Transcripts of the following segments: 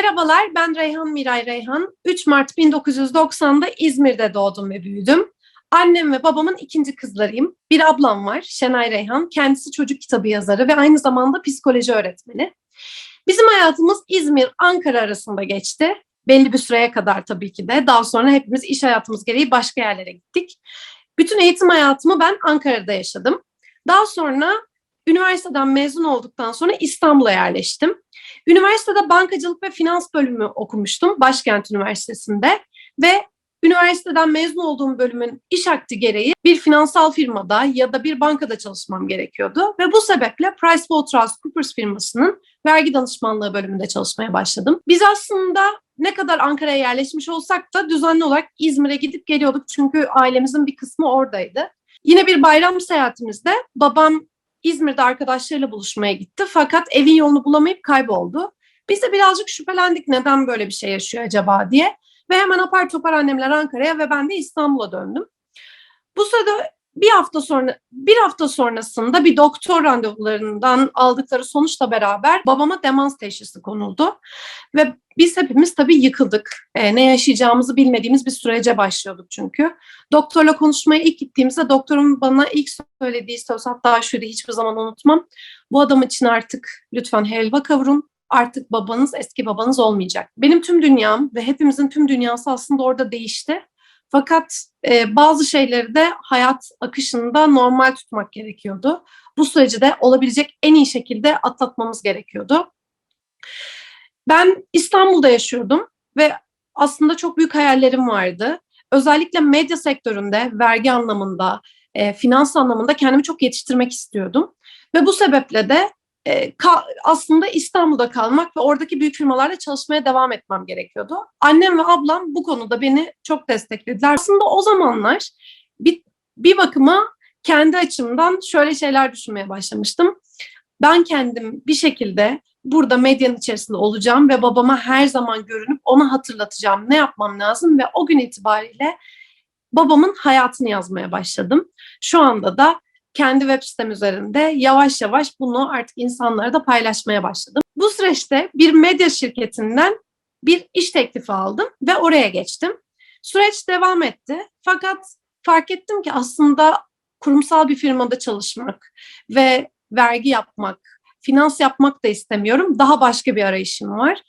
Merhabalar, ben Reyhan Miray Reyhan. 3 Mart 1990'da İzmir'de doğdum ve büyüdüm. Annem ve babamın ikinci kızlarıyım. Bir ablam var, Şenay Reyhan. Kendisi çocuk kitabı yazarı ve aynı zamanda psikoloji öğretmeni. Bizim hayatımız İzmir-Ankara arasında geçti. Belli bir süreye kadar tabii ki de. Daha sonra hepimiz iş hayatımız gereği başka yerlere gittik. Bütün eğitim hayatımı ben Ankara'da yaşadım. Daha sonra üniversiteden mezun olduktan sonra İstanbul'a yerleştim. Üniversitede bankacılık ve finans bölümü okumuştum Başkent Üniversitesi'nde ve üniversiteden mezun olduğum bölümün iş akti gereği bir finansal firmada ya da bir bankada çalışmam gerekiyordu ve bu sebeple PricewaterhouseCoopers firmasının vergi danışmanlığı bölümünde çalışmaya başladım. Biz aslında ne kadar Ankara'ya yerleşmiş olsak da düzenli olarak İzmir'e gidip geliyorduk çünkü ailemizin bir kısmı oradaydı. Yine bir bayram seyahatimizde babam İzmir'de arkadaşlarıyla buluşmaya gitti fakat evin yolunu bulamayıp kayboldu. Biz de birazcık şüphelendik neden böyle bir şey yaşıyor acaba diye. Ve hemen apar topar annemler Ankara'ya ve ben de İstanbul'a döndüm. Bu sırada bir hafta sonra bir hafta sonrasında bir doktor randevularından aldıkları sonuçla beraber babama demans teşhisi konuldu ve biz hepimiz tabii yıkıldık. E, ne yaşayacağımızı bilmediğimiz bir sürece başlıyorduk çünkü. Doktorla konuşmaya ilk gittiğimizde doktorun bana ilk söylediği söz hatta şöyle hiçbir zaman unutmam. Bu adam için artık lütfen helva kavurun. Artık babanız eski babanız olmayacak. Benim tüm dünyam ve hepimizin tüm dünyası aslında orada değişti. Fakat e, bazı şeyleri de hayat akışında normal tutmak gerekiyordu. Bu süreci de olabilecek en iyi şekilde atlatmamız gerekiyordu. Ben İstanbul'da yaşıyordum ve aslında çok büyük hayallerim vardı. Özellikle medya sektöründe, vergi anlamında, e, finans anlamında kendimi çok yetiştirmek istiyordum. Ve bu sebeple de e, ka, aslında İstanbul'da kalmak ve oradaki büyük firmalarla çalışmaya devam etmem gerekiyordu. Annem ve ablam bu konuda beni çok desteklediler. Aslında o zamanlar bir, bir bakıma kendi açımdan şöyle şeyler düşünmeye başlamıştım. Ben kendim bir şekilde burada medyanın içerisinde olacağım ve babama her zaman görünüp ona hatırlatacağım ne yapmam lazım ve o gün itibariyle babamın hayatını yazmaya başladım. Şu anda da kendi web sitem üzerinde yavaş yavaş bunu artık insanlara da paylaşmaya başladım. Bu süreçte bir medya şirketinden bir iş teklifi aldım ve oraya geçtim. Süreç devam etti. Fakat fark ettim ki aslında kurumsal bir firmada çalışmak ve vergi yapmak, finans yapmak da istemiyorum. Daha başka bir arayışım var.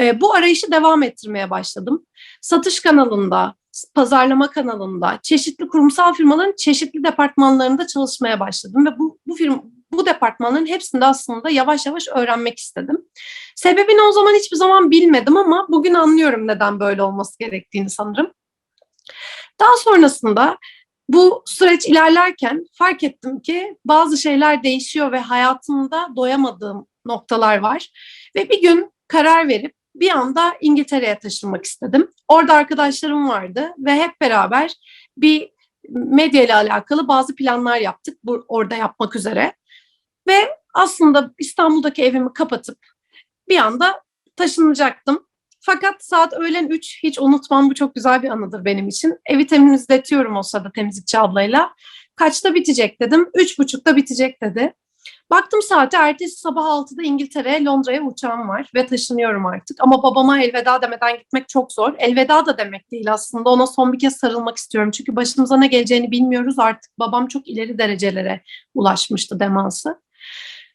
E, bu arayışı devam ettirmeye başladım. Satış kanalında, pazarlama kanalında, çeşitli kurumsal firmaların çeşitli departmanlarında çalışmaya başladım ve bu bu firma bu departmanların hepsinde aslında yavaş yavaş öğrenmek istedim. Sebebini o zaman hiçbir zaman bilmedim ama bugün anlıyorum neden böyle olması gerektiğini sanırım. Daha sonrasında bu süreç ilerlerken fark ettim ki bazı şeyler değişiyor ve hayatımda doyamadığım noktalar var. Ve bir gün karar verip bir anda İngiltere'ye taşınmak istedim. Orada arkadaşlarım vardı ve hep beraber bir medya ile alakalı bazı planlar yaptık bu, orada yapmak üzere. Ve aslında İstanbul'daki evimi kapatıp bir anda taşınacaktım. Fakat saat öğlen 3 hiç unutmam bu çok güzel bir anıdır benim için. Evi temizletiyorum o sırada temizlikçi ablayla. Kaçta bitecek dedim. Üç buçukta bitecek dedi. Baktım saate ertesi sabah 6'da İngiltere'ye Londra'ya uçağım var ve taşınıyorum artık. Ama babama elveda demeden gitmek çok zor. Elveda da demek değil aslında. Ona son bir kez sarılmak istiyorum. Çünkü başımıza ne geleceğini bilmiyoruz artık. Babam çok ileri derecelere ulaşmıştı demansı.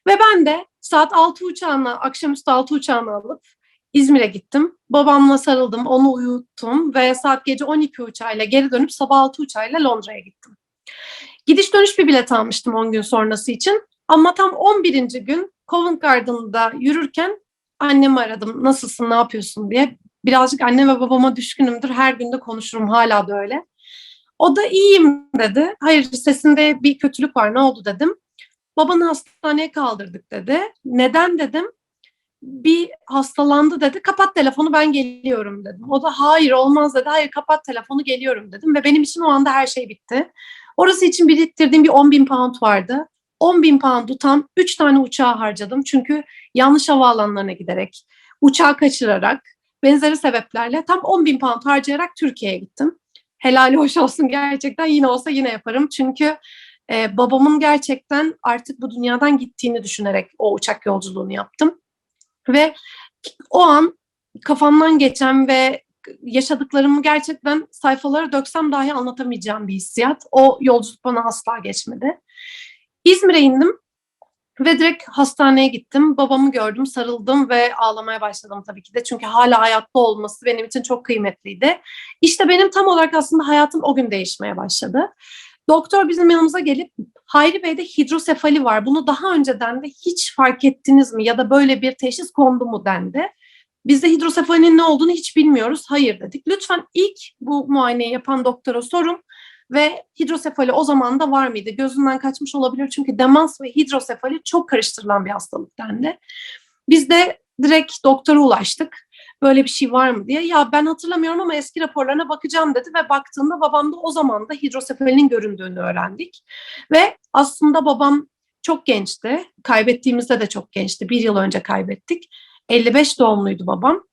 Ve ben de saat 6 uçağına, akşamüstü 6 uçağını alıp İzmir'e gittim. Babamla sarıldım, onu uyuttum ve saat gece 12 uçağıyla geri dönüp sabah 6 uçağıyla Londra'ya gittim. Gidiş dönüş bir bilet almıştım 10 gün sonrası için. Ama tam 11. gün Covent Garden'da yürürken annemi aradım. Nasılsın, ne yapıyorsun diye. Birazcık anne ve babama düşkünümdür. Her gün de konuşurum. Hala da öyle. O da iyiyim dedi. Hayır sesinde bir kötülük var. Ne oldu dedim. Babanı hastaneye kaldırdık dedi. Neden dedim. Bir hastalandı dedi. Kapat telefonu ben geliyorum dedim. O da hayır olmaz dedi. Hayır kapat telefonu geliyorum dedim. Ve benim için o anda her şey bitti. Orası için biriktirdiğim bir 10 bin pound vardı. 10 bin poundu tam 3 tane uçağa harcadım. Çünkü yanlış havaalanlarına giderek, uçağı kaçırarak, benzeri sebeplerle tam 10 bin pound harcayarak Türkiye'ye gittim. Helali hoş olsun gerçekten yine olsa yine yaparım. Çünkü e, babamın gerçekten artık bu dünyadan gittiğini düşünerek o uçak yolculuğunu yaptım. Ve o an kafamdan geçen ve yaşadıklarımı gerçekten sayfalara döksem dahi anlatamayacağım bir hissiyat. O yolculuk bana asla geçmedi. İzmir'e indim ve direkt hastaneye gittim. Babamı gördüm, sarıldım ve ağlamaya başladım tabii ki de. Çünkü hala hayatta olması benim için çok kıymetliydi. İşte benim tam olarak aslında hayatım o gün değişmeye başladı. Doktor bizim yanımıza gelip Hayri Bey'de hidrosefali var. Bunu daha önceden de hiç fark ettiniz mi ya da böyle bir teşhis kondu mu dendi. Biz de hidrosefalinin ne olduğunu hiç bilmiyoruz. Hayır dedik. Lütfen ilk bu muayeneyi yapan doktora sorun ve hidrosefali o zaman da var mıydı? Gözünden kaçmış olabilir çünkü demans ve hidrosefali çok karıştırılan bir hastalık dendi. Biz de direkt doktora ulaştık. Böyle bir şey var mı diye. Ya ben hatırlamıyorum ama eski raporlarına bakacağım dedi ve baktığında babamda o zaman da hidrosefalinin göründüğünü öğrendik. Ve aslında babam çok gençti. Kaybettiğimizde de çok gençti. Bir yıl önce kaybettik. 55 doğumluydu babam.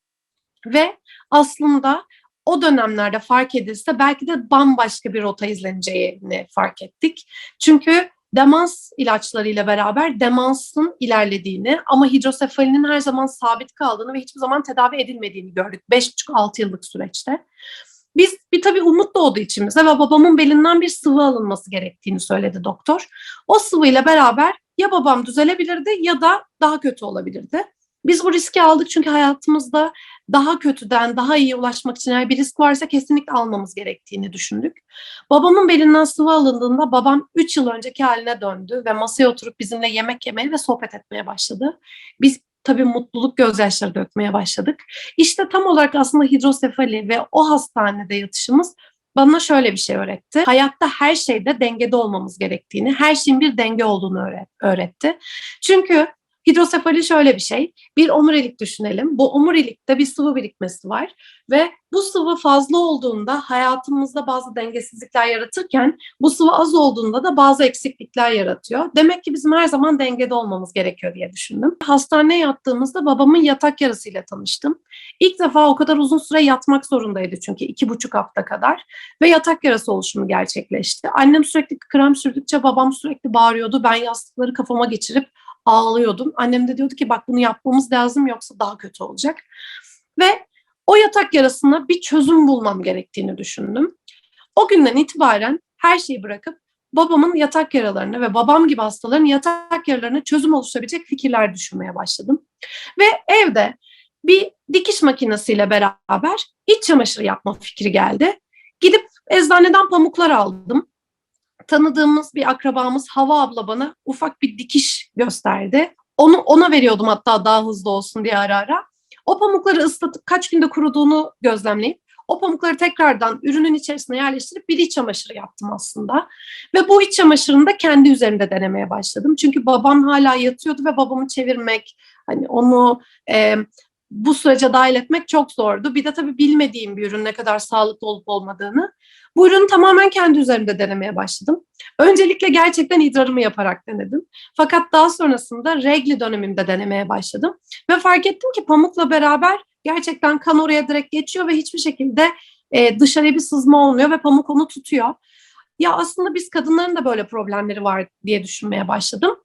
Ve aslında o dönemlerde fark edilse belki de bambaşka bir rota izleneceğini fark ettik. Çünkü demans ilaçlarıyla beraber demansın ilerlediğini ama hidrosefalinin her zaman sabit kaldığını ve hiçbir zaman tedavi edilmediğini gördük 5,5-6 yıllık süreçte. Biz bir tabii umut doğdu içimize ve babamın belinden bir sıvı alınması gerektiğini söyledi doktor. O sıvıyla beraber ya babam düzelebilirdi ya da daha kötü olabilirdi. Biz bu riski aldık çünkü hayatımızda daha kötüden daha iyi ulaşmak için eğer bir risk varsa kesinlikle almamız gerektiğini düşündük. Babamın belinden sıvı alındığında babam 3 yıl önceki haline döndü ve masaya oturup bizimle yemek yemeye ve sohbet etmeye başladı. Biz tabii mutluluk gözyaşları dökmeye başladık. İşte tam olarak aslında hidrosefali ve o hastanede yatışımız bana şöyle bir şey öğretti. Hayatta her şeyde dengede olmamız gerektiğini, her şeyin bir denge olduğunu öğretti. Çünkü Hidrosefali şöyle bir şey. Bir omurilik düşünelim. Bu omurilikte bir sıvı birikmesi var ve bu sıvı fazla olduğunda hayatımızda bazı dengesizlikler yaratırken bu sıvı az olduğunda da bazı eksiklikler yaratıyor. Demek ki bizim her zaman dengede olmamız gerekiyor diye düşündüm. Hastaneye yattığımızda babamın yatak yarasıyla tanıştım. İlk defa o kadar uzun süre yatmak zorundaydı çünkü iki buçuk hafta kadar ve yatak yarası oluşumu gerçekleşti. Annem sürekli krem sürdükçe babam sürekli bağırıyordu. Ben yastıkları kafama geçirip ağlıyordum. Annem de diyordu ki bak bunu yapmamız lazım yoksa daha kötü olacak. Ve o yatak yarasına bir çözüm bulmam gerektiğini düşündüm. O günden itibaren her şeyi bırakıp babamın yatak yaralarına ve babam gibi hastaların yatak yaralarına çözüm oluşturabilecek fikirler düşünmeye başladım. Ve evde bir dikiş makinesiyle beraber iç çamaşırı yapma fikri geldi. Gidip eczaneden pamuklar aldım tanıdığımız bir akrabamız Hava abla bana ufak bir dikiş gösterdi. Onu ona veriyordum hatta daha hızlı olsun diye ara ara. O pamukları ıslatıp kaç günde kuruduğunu gözlemleyip o pamukları tekrardan ürünün içerisine yerleştirip bir iç çamaşırı yaptım aslında. Ve bu iç çamaşırını da kendi üzerimde denemeye başladım. Çünkü babam hala yatıyordu ve babamı çevirmek, hani onu e, bu sürece dahil etmek çok zordu. Bir de tabii bilmediğim bir ürün ne kadar sağlıklı olup olmadığını. Bu ürünü tamamen kendi üzerimde denemeye başladım. Öncelikle gerçekten idrarımı yaparak denedim. Fakat daha sonrasında regli dönemimde denemeye başladım. Ve fark ettim ki pamukla beraber gerçekten kan oraya direkt geçiyor ve hiçbir şekilde e, dışarıya bir sızma olmuyor ve pamuk onu tutuyor. Ya aslında biz kadınların da böyle problemleri var diye düşünmeye başladım.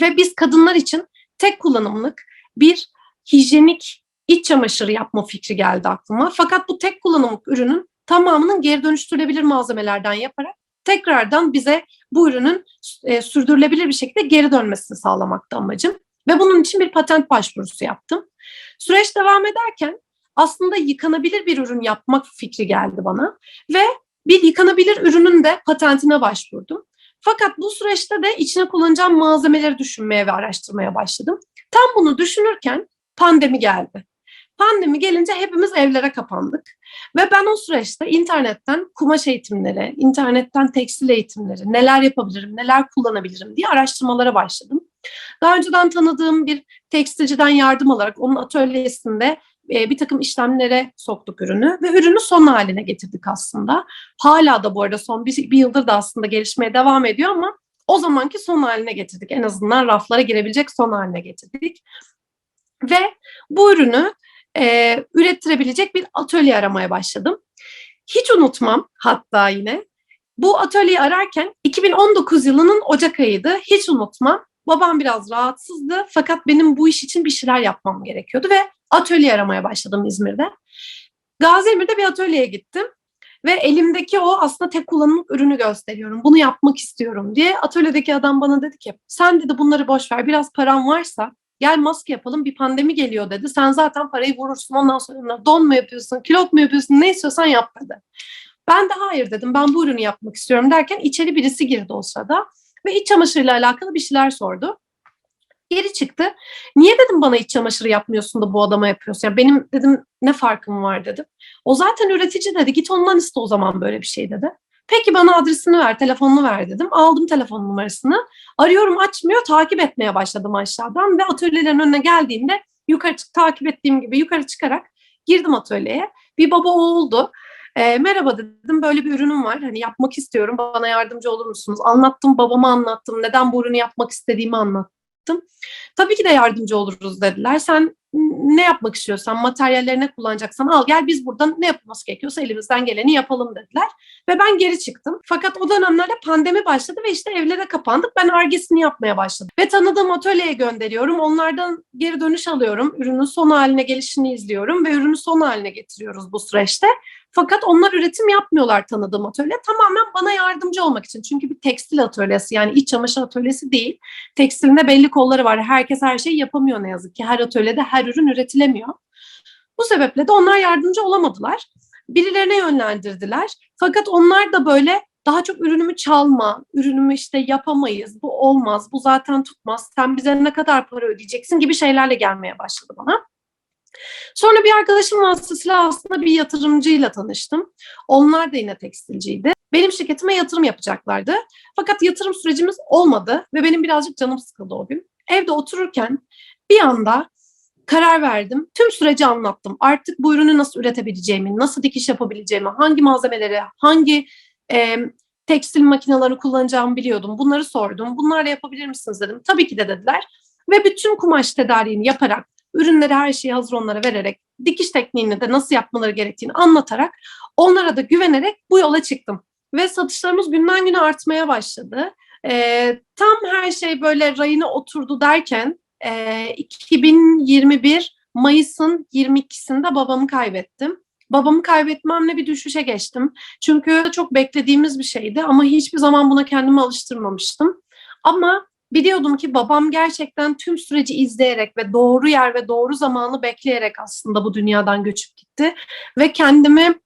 Ve biz kadınlar için tek kullanımlık bir hijyenik iç çamaşırı yapma fikri geldi aklıma. Fakat bu tek kullanımlık ürünün tamamının geri dönüştürülebilir malzemelerden yaparak tekrardan bize bu ürünün e, sürdürülebilir bir şekilde geri dönmesini sağlamakta amacım. Ve bunun için bir patent başvurusu yaptım. Süreç devam ederken aslında yıkanabilir bir ürün yapmak fikri geldi bana ve bir yıkanabilir ürünün de patentine başvurdum. Fakat bu süreçte de içine kullanacağım malzemeleri düşünmeye ve araştırmaya başladım. Tam bunu düşünürken pandemi geldi. Pandemi gelince hepimiz evlere kapandık. Ve ben o süreçte internetten kumaş eğitimleri, internetten tekstil eğitimleri, neler yapabilirim, neler kullanabilirim diye araştırmalara başladım. Daha önceden tanıdığım bir tekstilciden yardım alarak onun atölyesinde e, bir takım işlemlere soktuk ürünü ve ürünü son haline getirdik aslında. Hala da bu arada son bir, bir yıldır da aslında gelişmeye devam ediyor ama o zamanki son haline getirdik. En azından raflara girebilecek son haline getirdik. Ve bu ürünü e, ürettirebilecek bir atölye aramaya başladım. Hiç unutmam hatta yine bu atölyeyi ararken 2019 yılının Ocak ayıydı. Hiç unutmam. Babam biraz rahatsızdı fakat benim bu iş için bir şeyler yapmam gerekiyordu ve atölye aramaya başladım İzmir'de. Gazi Emir'de bir atölyeye gittim. Ve elimdeki o aslında tek kullanımlık ürünü gösteriyorum. Bunu yapmak istiyorum diye. Atölyedeki adam bana dedi ki sen dedi bunları boş ver. Biraz paran varsa gel maske yapalım bir pandemi geliyor dedi. Sen zaten parayı vurursun ondan sonra don mu yapıyorsun, kilot mu yapıyorsun ne istiyorsan yap dedi. Ben de hayır dedim ben bu ürünü yapmak istiyorum derken içeri birisi girdi o sırada ve iç çamaşırıyla alakalı bir şeyler sordu. Geri çıktı. Niye dedim bana iç çamaşırı yapmıyorsun da bu adama yapıyorsun? Yani benim dedim ne farkım var dedim. O zaten üretici dedi git ondan iste o zaman böyle bir şey dedi. Peki bana adresini ver, telefonunu ver dedim. Aldım telefon numarasını. Arıyorum açmıyor, takip etmeye başladım aşağıdan ve atölyelerin önüne geldiğimde yukarı çık, takip ettiğim gibi yukarı çıkarak girdim atölyeye. Bir baba oğuldu. E, merhaba dedim böyle bir ürünüm var hani yapmak istiyorum bana yardımcı olur musunuz? Anlattım babama anlattım neden bu ürünü yapmak istediğimi anlattım. Tabii ki de yardımcı oluruz dediler. Sen ne yapmak istiyorsan, materyalleri ne kullanacaksan al gel biz buradan ne yapılması gerekiyorsa elimizden geleni yapalım dediler. Ve ben geri çıktım. Fakat o dönemlerde pandemi başladı ve işte evlere kapandık. Ben argesini yapmaya başladım. Ve tanıdığım atölyeye gönderiyorum. Onlardan geri dönüş alıyorum. Ürünün son haline gelişini izliyorum ve ürünü son haline getiriyoruz bu süreçte. Fakat onlar üretim yapmıyorlar tanıdığım atölye. Tamamen bana yardımcı olmak için. Çünkü bir tekstil atölyesi yani iç çamaşır atölyesi değil. Tekstilinde belli kolları var. Herkes her şeyi yapamıyor ne yazık ki. Her atölyede her ürün üretilemiyor. Bu sebeple de onlar yardımcı olamadılar. Birilerine yönlendirdiler. Fakat onlar da böyle daha çok ürünümü çalma, ürünümü işte yapamayız, bu olmaz, bu zaten tutmaz, sen bize ne kadar para ödeyeceksin gibi şeylerle gelmeye başladı bana. Sonra bir arkadaşım vasıtasıyla aslında bir yatırımcıyla tanıştım. Onlar da yine tekstilciydi. Benim şirketime yatırım yapacaklardı. Fakat yatırım sürecimiz olmadı ve benim birazcık canım sıkıldı o gün. Evde otururken bir anda karar verdim. Tüm süreci anlattım. Artık bu ürünü nasıl üretebileceğimi, nasıl dikiş yapabileceğimi, hangi malzemeleri, hangi e, tekstil makinelerini kullanacağımı biliyordum. Bunları sordum. Bunlarla yapabilir misiniz dedim. Tabii ki de dediler. Ve bütün kumaş tedariğini yaparak, ürünleri her şeyi hazır onlara vererek, dikiş tekniğini de nasıl yapmaları gerektiğini anlatarak, onlara da güvenerek bu yola çıktım. Ve satışlarımız günden güne artmaya başladı. E, tam her şey böyle rayına oturdu derken e, 2021 Mayıs'ın 22'sinde babamı kaybettim. Babamı kaybetmemle bir düşüşe geçtim. Çünkü çok beklediğimiz bir şeydi ama hiçbir zaman buna kendimi alıştırmamıştım. Ama biliyordum ki babam gerçekten tüm süreci izleyerek ve doğru yer ve doğru zamanı bekleyerek aslında bu dünyadan göçüp gitti. Ve kendimi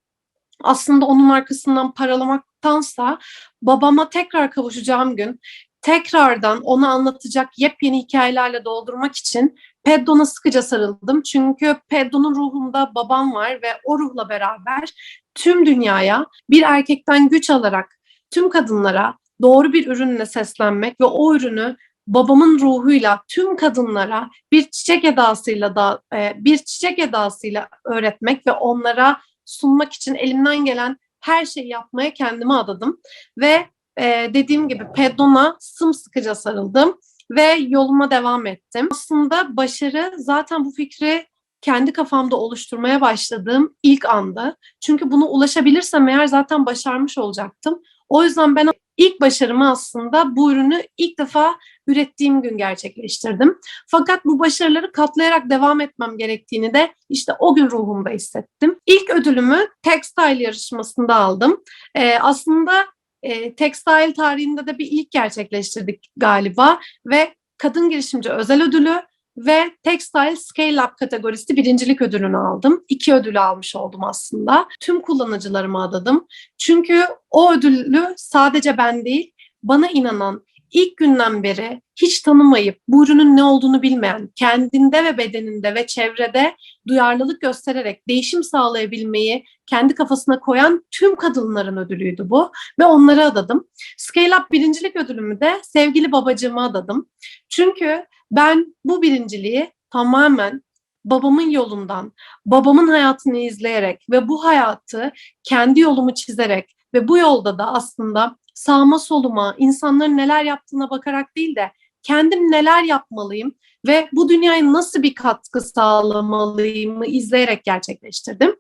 aslında onun arkasından paralamaktansa babama tekrar kavuşacağım gün tekrardan onu anlatacak yepyeni hikayelerle doldurmak için Peddo'na sıkıca sarıldım. Çünkü Peddo'nun ruhunda babam var ve o ruhla beraber tüm dünyaya bir erkekten güç alarak tüm kadınlara doğru bir ürünle seslenmek ve o ürünü babamın ruhuyla tüm kadınlara bir çiçek edasıyla da e, bir çiçek edasıyla öğretmek ve onlara sunmak için elimden gelen her şeyi yapmaya kendimi adadım ve e, dediğim gibi Pedon'a sımsıkıca sarıldım ve yoluma devam ettim. Aslında başarı zaten bu fikri kendi kafamda oluşturmaya başladığım ilk anda. Çünkü bunu ulaşabilirsem eğer zaten başarmış olacaktım. O yüzden ben ilk başarımı aslında bu ürünü ilk defa ürettiğim gün gerçekleştirdim. Fakat bu başarıları katlayarak devam etmem gerektiğini de işte o gün ruhumda hissettim. İlk ödülümü Textile yarışmasında aldım. Ee, aslında e, textile tarihinde de bir ilk gerçekleştirdik galiba ve kadın girişimci özel ödülü ve Textile Scale Up kategorisi birincilik ödülünü aldım. İki ödül almış oldum aslında. Tüm kullanıcılarıma adadım. Çünkü o ödülü sadece ben değil, bana inanan, ilk günden beri hiç tanımayıp bu ürünün ne olduğunu bilmeyen, kendinde ve bedeninde ve çevrede duyarlılık göstererek değişim sağlayabilmeyi kendi kafasına koyan tüm kadınların ödülüydü bu ve onlara adadım. Scale Up birincilik ödülümü de sevgili babacığıma adadım. Çünkü ben bu birinciliği tamamen babamın yolundan, babamın hayatını izleyerek ve bu hayatı kendi yolumu çizerek ve bu yolda da aslında sağma soluma, insanların neler yaptığına bakarak değil de kendim neler yapmalıyım ve bu dünyaya nasıl bir katkı sağlamalıyımı izleyerek gerçekleştirdim.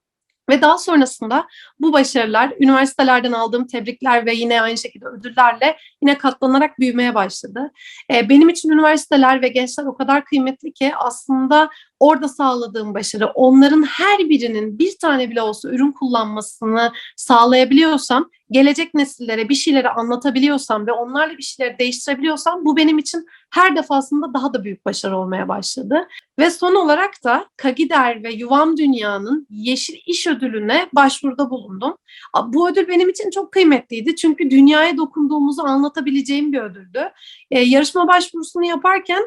Ve daha sonrasında bu başarılar üniversitelerden aldığım tebrikler ve yine aynı şekilde ödüllerle yine katlanarak büyümeye başladı. Ee, benim için üniversiteler ve gençler o kadar kıymetli ki aslında orada sağladığım başarı onların her birinin bir tane bile olsa ürün kullanmasını sağlayabiliyorsam, gelecek nesillere bir şeyleri anlatabiliyorsam ve onlarla bir şeyleri değiştirebiliyorsam bu benim için her defasında daha da büyük başarı olmaya başladı. Ve son olarak da Kagider ve Yuvam Dünya'nın Yeşil İş Ödülü'ne başvuruda bulundum. Bu ödül benim için çok kıymetliydi çünkü dünyaya dokunduğumuzu anlatabileceğim bir ödüldü. Ee, yarışma başvurusunu yaparken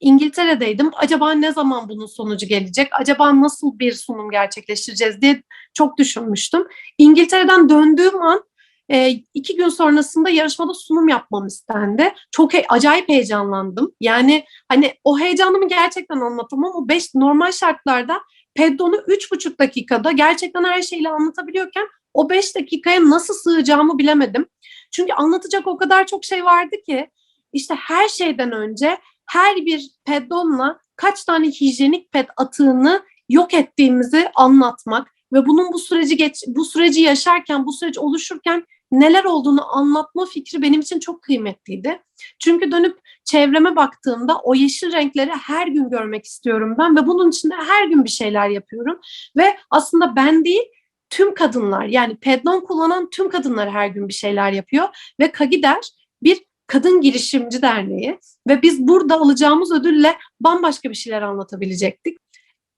İngiltere'deydim. Acaba ne zaman bunun sonucu gelecek? Acaba nasıl bir sunum gerçekleştireceğiz diye çok düşünmüştüm. İngiltere'den döndüğüm an e, iki gün sonrasında yarışmada sunum yapmam istendi. Çok he- acayip heyecanlandım. Yani hani o heyecanımı gerçekten anlatamam. O beş normal şartlarda Peddon'u üç buçuk dakikada gerçekten her şeyle anlatabiliyorken o beş dakikaya nasıl sığacağımı bilemedim. Çünkü anlatacak o kadar çok şey vardı ki işte her şeyden önce her bir peddonla kaç tane hijyenik ped atığını yok ettiğimizi anlatmak ve bunun bu süreci geç bu süreci yaşarken bu süreç oluşurken neler olduğunu anlatma fikri benim için çok kıymetliydi. Çünkü dönüp çevreme baktığımda o yeşil renkleri her gün görmek istiyorum ben ve bunun için de her gün bir şeyler yapıyorum ve aslında ben değil tüm kadınlar yani pedlon kullanan tüm kadınlar her gün bir şeyler yapıyor ve Kagider bir kadın girişimci derneği ve biz burada alacağımız ödülle bambaşka bir şeyler anlatabilecektik.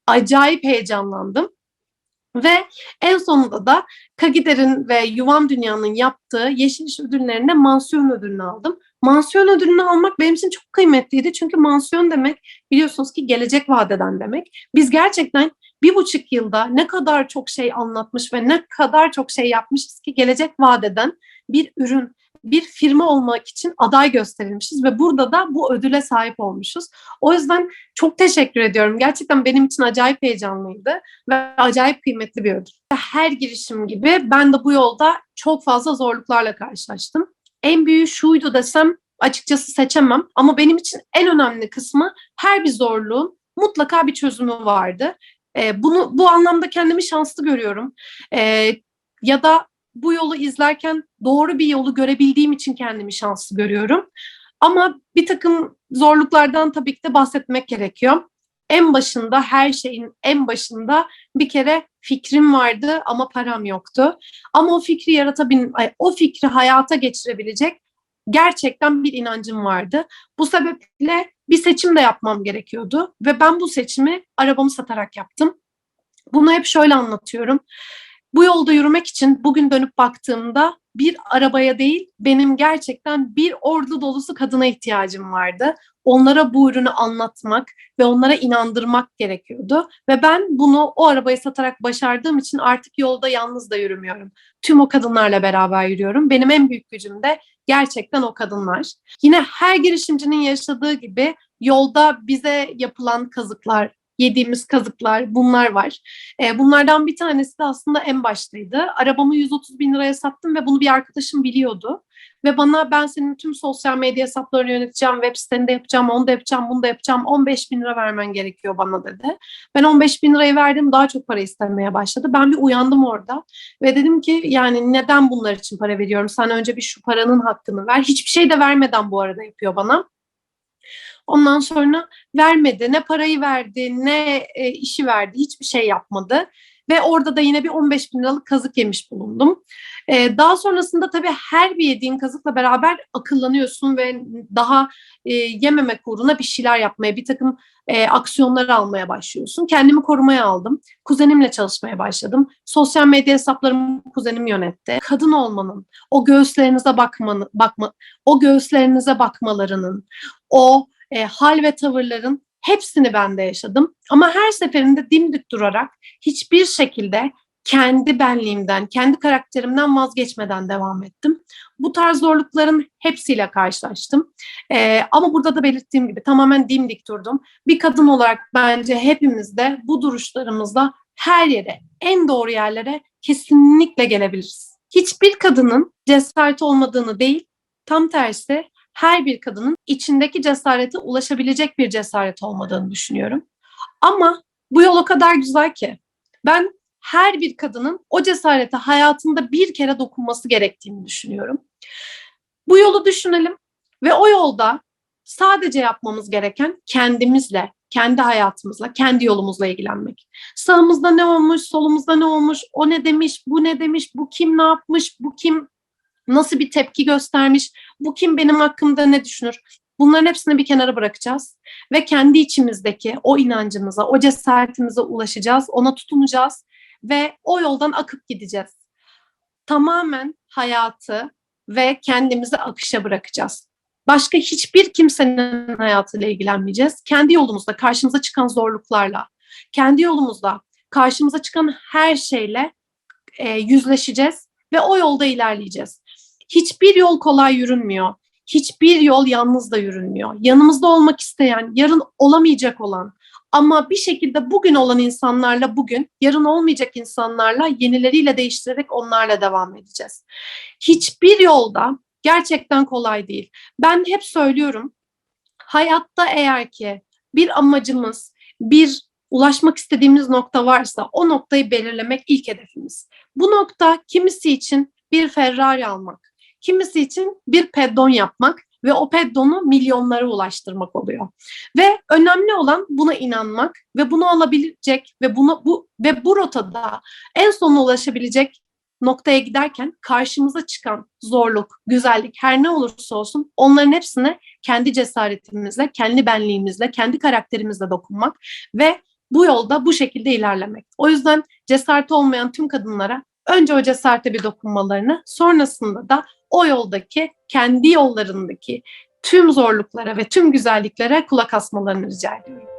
Acayip heyecanlandım. Ve en sonunda da Kagider'in ve Yuvam Dünya'nın yaptığı Yeşil İş ödüllerinde mansiyon ödülünü aldım. Mansiyon ödülünü almak benim için çok kıymetliydi. Çünkü mansiyon demek biliyorsunuz ki gelecek vadeden demek. Biz gerçekten bir buçuk yılda ne kadar çok şey anlatmış ve ne kadar çok şey yapmışız ki gelecek vadeden bir ürün, bir firma olmak için aday gösterilmişiz ve burada da bu ödüle sahip olmuşuz. O yüzden çok teşekkür ediyorum. Gerçekten benim için acayip heyecanlıydı ve acayip kıymetli bir ödül. Her girişim gibi ben de bu yolda çok fazla zorluklarla karşılaştım. En büyüğü şuydu desem açıkçası seçemem ama benim için en önemli kısmı her bir zorluğun mutlaka bir çözümü vardı. E, bunu bu anlamda kendimi şanslı görüyorum. E, ya da bu yolu izlerken doğru bir yolu görebildiğim için kendimi şanslı görüyorum. Ama bir takım zorluklardan tabii ki de bahsetmek gerekiyor. En başında her şeyin en başında bir kere fikrim vardı ama param yoktu. Ama o fikri yaratabil, o fikri hayata geçirebilecek gerçekten bir inancım vardı. Bu sebeple bir seçim de yapmam gerekiyordu ve ben bu seçimi arabamı satarak yaptım. Bunu hep şöyle anlatıyorum. Bu yolda yürümek için bugün dönüp baktığımda bir arabaya değil benim gerçekten bir ordu dolusu kadına ihtiyacım vardı. Onlara bu ürünü anlatmak ve onlara inandırmak gerekiyordu. Ve ben bunu o arabayı satarak başardığım için artık yolda yalnız da yürümüyorum. Tüm o kadınlarla beraber yürüyorum. Benim en büyük gücüm de gerçekten o kadınlar. Yine her girişimcinin yaşadığı gibi yolda bize yapılan kazıklar, yediğimiz kazıklar bunlar var. E, bunlardan bir tanesi de aslında en baştaydı. Arabamı 130 bin liraya sattım ve bunu bir arkadaşım biliyordu. Ve bana ben senin tüm sosyal medya hesaplarını yöneteceğim, web siteni de yapacağım, onu da yapacağım, bunu da yapacağım. 15 bin lira vermen gerekiyor bana dedi. Ben 15 bin lirayı verdim, daha çok para istemeye başladı. Ben bir uyandım orada ve dedim ki yani neden bunlar için para veriyorum? Sen önce bir şu paranın hakkını ver. Hiçbir şey de vermeden bu arada yapıyor bana. Ondan sonra vermedi. Ne parayı verdi, ne e, işi verdi. Hiçbir şey yapmadı. Ve orada da yine bir 15 bin liralık kazık yemiş bulundum. Ee, daha sonrasında tabii her bir yediğin kazıkla beraber akıllanıyorsun ve daha e, yememek uğruna bir şeyler yapmaya, bir takım e, aksiyonlar almaya başlıyorsun. Kendimi korumaya aldım. Kuzenimle çalışmaya başladım. Sosyal medya hesaplarımı kuzenim yönetti. Kadın olmanın, o göğüslerinize bakmanın, bakma, o göğüslerinize bakmalarının, o e, hal ve tavırların hepsini ben de yaşadım. Ama her seferinde dimdik durarak hiçbir şekilde kendi benliğimden, kendi karakterimden vazgeçmeden devam ettim. Bu tarz zorlukların hepsiyle karşılaştım. Ee, ama burada da belirttiğim gibi tamamen dimdik durdum. Bir kadın olarak bence hepimiz de bu duruşlarımızla her yere, en doğru yerlere kesinlikle gelebiliriz. Hiçbir kadının cesaret olmadığını değil, tam tersi her bir kadının içindeki cesarete ulaşabilecek bir cesaret olmadığını düşünüyorum. Ama bu yol o kadar güzel ki ben her bir kadının o cesarete hayatında bir kere dokunması gerektiğini düşünüyorum. Bu yolu düşünelim ve o yolda sadece yapmamız gereken kendimizle, kendi hayatımızla, kendi yolumuzla ilgilenmek. Sağımızda ne olmuş, solumuzda ne olmuş, o ne demiş, bu ne demiş, bu kim ne yapmış, bu kim nasıl bir tepki göstermiş, bu kim benim hakkımda ne düşünür? Bunların hepsini bir kenara bırakacağız ve kendi içimizdeki o inancımıza, o cesaretimize ulaşacağız, ona tutunacağız ve o yoldan akıp gideceğiz. Tamamen hayatı ve kendimizi akışa bırakacağız. Başka hiçbir kimsenin hayatıyla ilgilenmeyeceğiz. Kendi yolumuzda karşımıza çıkan zorluklarla, kendi yolumuzda karşımıza çıkan her şeyle e, yüzleşeceğiz ve o yolda ilerleyeceğiz. Hiçbir yol kolay yürünmüyor. Hiçbir yol yalnız da yürünmüyor. Yanımızda olmak isteyen, yarın olamayacak olan ama bir şekilde bugün olan insanlarla bugün, yarın olmayacak insanlarla yenileriyle değiştirerek onlarla devam edeceğiz. Hiçbir yolda gerçekten kolay değil. Ben hep söylüyorum, hayatta eğer ki bir amacımız, bir ulaşmak istediğimiz nokta varsa o noktayı belirlemek ilk hedefimiz. Bu nokta kimisi için bir Ferrari almak, kimisi için bir peddon yapmak ve o peddonu milyonlara ulaştırmak oluyor. Ve önemli olan buna inanmak ve bunu alabilecek ve bunu bu ve bu rotada en sona ulaşabilecek noktaya giderken karşımıza çıkan zorluk, güzellik her ne olursa olsun onların hepsine kendi cesaretimizle, kendi benliğimizle, kendi karakterimizle dokunmak ve bu yolda bu şekilde ilerlemek. O yüzden cesareti olmayan tüm kadınlara önce o cesarete bir dokunmalarını, sonrasında da o yoldaki, kendi yollarındaki tüm zorluklara ve tüm güzelliklere kulak asmalarını rica ediyorum.